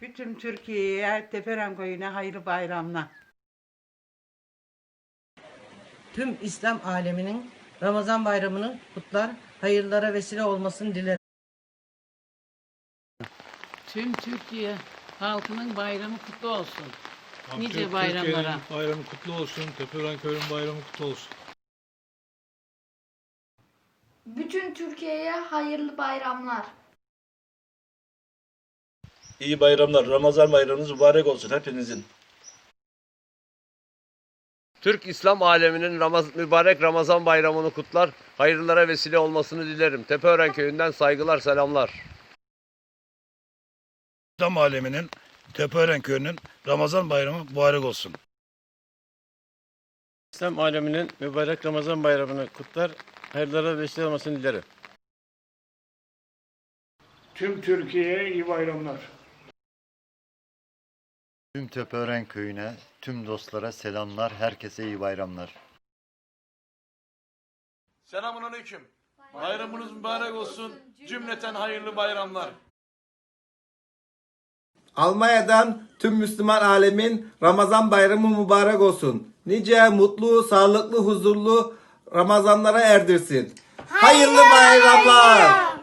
Bütün Türkiye'ye, Teperen Köyü'ne hayırlı bayramlar. Tüm İslam aleminin Ramazan bayramını kutlar, hayırlara vesile olmasını dilerim. Tüm Türkiye halkının bayramı kutlu olsun. Tam Nice bayramlara. Türkiye'nin bayramı kutlu olsun. Tepeören Köyü'nün bayramı kutlu olsun. Bütün Türkiye'ye hayırlı bayramlar. İyi bayramlar. Ramazan bayramınız mübarek olsun hepinizin. Türk İslam aleminin Ramaz mübarek Ramazan bayramını kutlar, hayırlara vesile olmasını dilerim. Tepeören köyünden saygılar, selamlar. İslam aleminin Tepeören Köyü'nün Ramazan bayramı mübarek olsun. İslam aleminin mübarek Ramazan bayramını kutlar, hayırlara vesile olmasını dilerim. Tüm Türkiye'ye iyi bayramlar. Tüm Tepeören köyüne, tüm dostlara selamlar, herkese iyi bayramlar. Selamun aleyküm. Bayramınız mübarek olsun. Cümleten hayırlı bayramlar. Almanya'dan tüm Müslüman alemin Ramazan bayramı mübarek olsun. Nice mutlu, sağlıklı, huzurlu Ramazanlara erdirsin. Hayırlı bayramlar.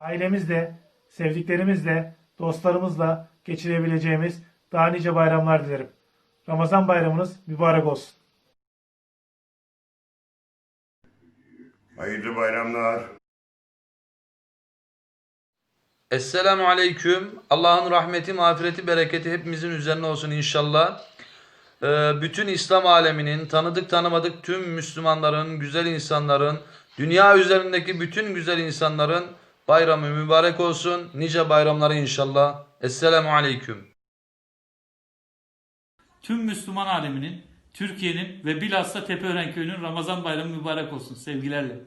Ailemizle, sevdiklerimizle, dostlarımızla geçirebileceğimiz daha nice bayramlar dilerim. Ramazan bayramınız mübarek olsun. Hayırlı bayramlar. Esselamu aleyküm. Allah'ın rahmeti, mağfireti, bereketi hepimizin üzerine olsun inşallah. Ee, bütün İslam aleminin, tanıdık tanımadık tüm Müslümanların, güzel insanların, dünya üzerindeki bütün güzel insanların bayramı mübarek olsun. Nice bayramları inşallah. Esselamu aleyküm. Tüm Müslüman aleminin, Türkiye'nin ve bilhassa Tepeören Köyü'nün Ramazan bayramı mübarek olsun sevgilerle.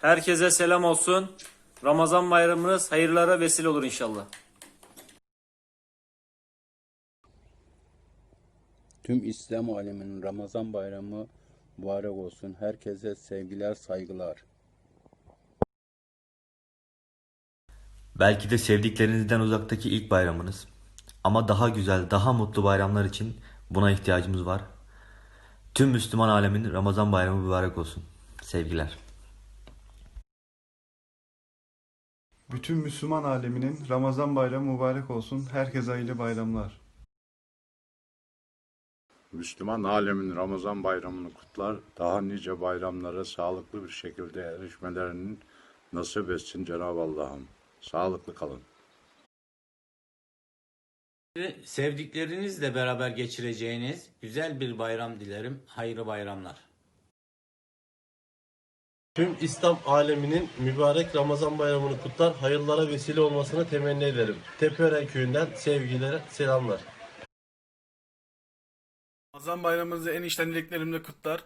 Herkese selam olsun. Ramazan bayramınız hayırlara vesile olur inşallah. Tüm İslam aleminin Ramazan bayramı mübarek olsun. Herkese sevgiler, saygılar. Belki de sevdiklerinizden uzaktaki ilk bayramınız. Ama daha güzel, daha mutlu bayramlar için buna ihtiyacımız var. Tüm Müslüman alemin Ramazan bayramı mübarek olsun. Sevgiler. Bütün Müslüman aleminin Ramazan bayramı mübarek olsun. Herkese hayırlı bayramlar. Müslüman alemin Ramazan bayramını kutlar. Daha nice bayramlara sağlıklı bir şekilde erişmelerinin nasip etsin Cenab-ı Allah'ım. Sağlıklı kalın. Sevdiklerinizle beraber geçireceğiniz güzel bir bayram dilerim. Hayırlı bayramlar. Tüm İslam aleminin mübarek Ramazan bayramını kutlar, hayırlara vesile olmasını temenni ederim. Tepeören köyünden sevgilere selamlar. Ramazan bayramınızı en içten dileklerimle kutlar.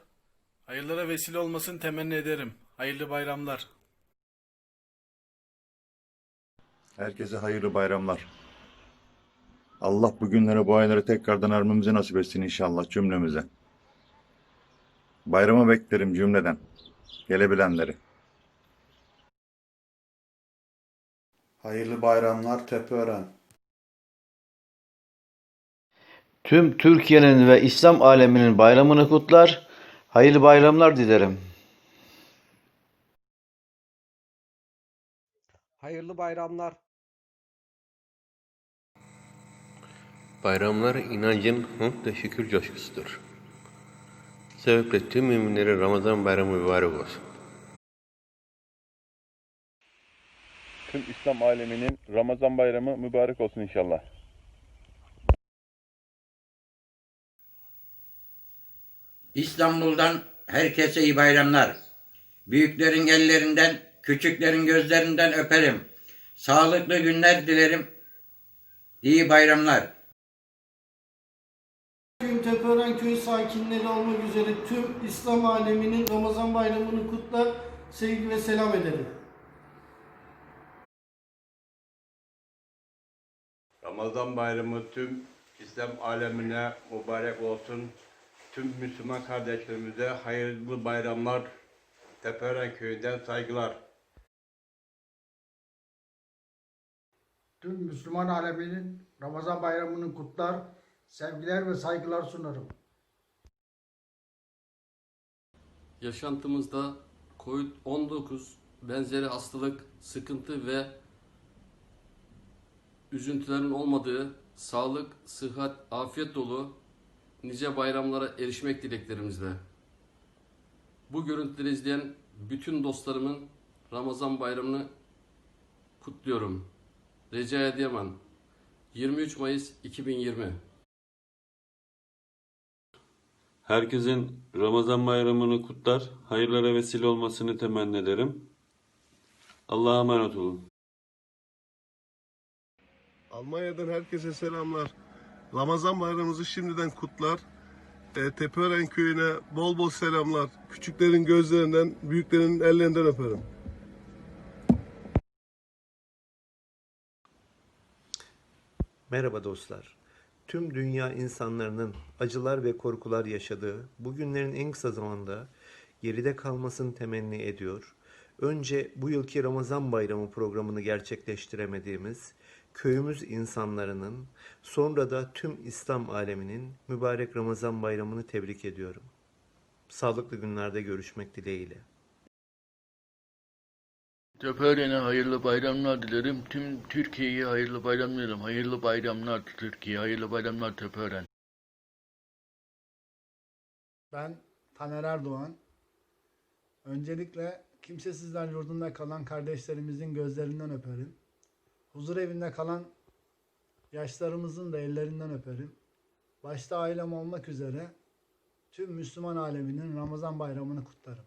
Hayırlara vesile olmasını temenni ederim. Hayırlı bayramlar. Herkese hayırlı bayramlar. Allah bu günlere, bu aylara tekrardan ermemizi nasip etsin inşallah cümlemize. Bayrama beklerim cümleden. Gelebilenleri. Hayırlı bayramlar Tepeören. Tüm Türkiye'nin ve İslam aleminin bayramını kutlar, hayırlı bayramlar dilerim. Hayırlı bayramlar. Bayramlar inancın hamd ve şükür coşkusudur. Sebeple tüm müminlere Ramazan bayramı mübarek olsun. Tüm İslam aleminin Ramazan bayramı mübarek olsun inşallah. İstanbul'dan herkese iyi bayramlar. Büyüklerin ellerinden, küçüklerin gözlerinden öperim. Sağlıklı günler dilerim. İyi bayramlar. Tüm Tepeören Köyü sakinleri olmak üzere tüm İslam aleminin Ramazan bayramını kutlar, sevgi ve selam ederim. Ramazan bayramı tüm İslam alemine mübarek olsun. Tüm Müslüman kardeşlerimize hayırlı bayramlar Tepeören köyünden saygılar. Tüm Müslüman aleminin Ramazan bayramını kutlar, sevgiler ve saygılar sunarım. Yaşantımızda COVID-19 benzeri hastalık, sıkıntı ve üzüntülerin olmadığı sağlık, sıhhat, afiyet dolu nice bayramlara erişmek dileklerimizle. Bu görüntüleri izleyen bütün dostlarımın Ramazan bayramını kutluyorum. Recai Adıyaman 23 Mayıs 2020 Herkesin Ramazan bayramını kutlar, hayırlara vesile olmasını temenni ederim. Allah'a emanet olun. Almanya'dan herkese selamlar. Ramazan bayramımızı şimdiden kutlar. E, Tepeören köyüne bol bol selamlar. Küçüklerin gözlerinden, büyüklerin ellerinden öperim. Merhaba dostlar. Tüm dünya insanlarının acılar ve korkular yaşadığı bu günlerin en kısa zamanda geride kalmasını temenni ediyor. Önce bu yılki Ramazan Bayramı programını gerçekleştiremediğimiz köyümüz insanlarının sonra da tüm İslam aleminin mübarek Ramazan Bayramını tebrik ediyorum. Sağlıklı günlerde görüşmek dileğiyle. Tepeören'e hayırlı bayramlar dilerim. Tüm Türkiye'ye hayırlı bayramlar dilerim. Hayırlı bayramlar Türkiye, hayırlı bayramlar Tepeören. Ben Taner Erdoğan. Öncelikle kimsesizler yurdunda kalan kardeşlerimizin gözlerinden öperim. Huzur evinde kalan yaşlarımızın da ellerinden öperim. Başta ailem olmak üzere tüm Müslüman aleminin Ramazan bayramını kutlarım.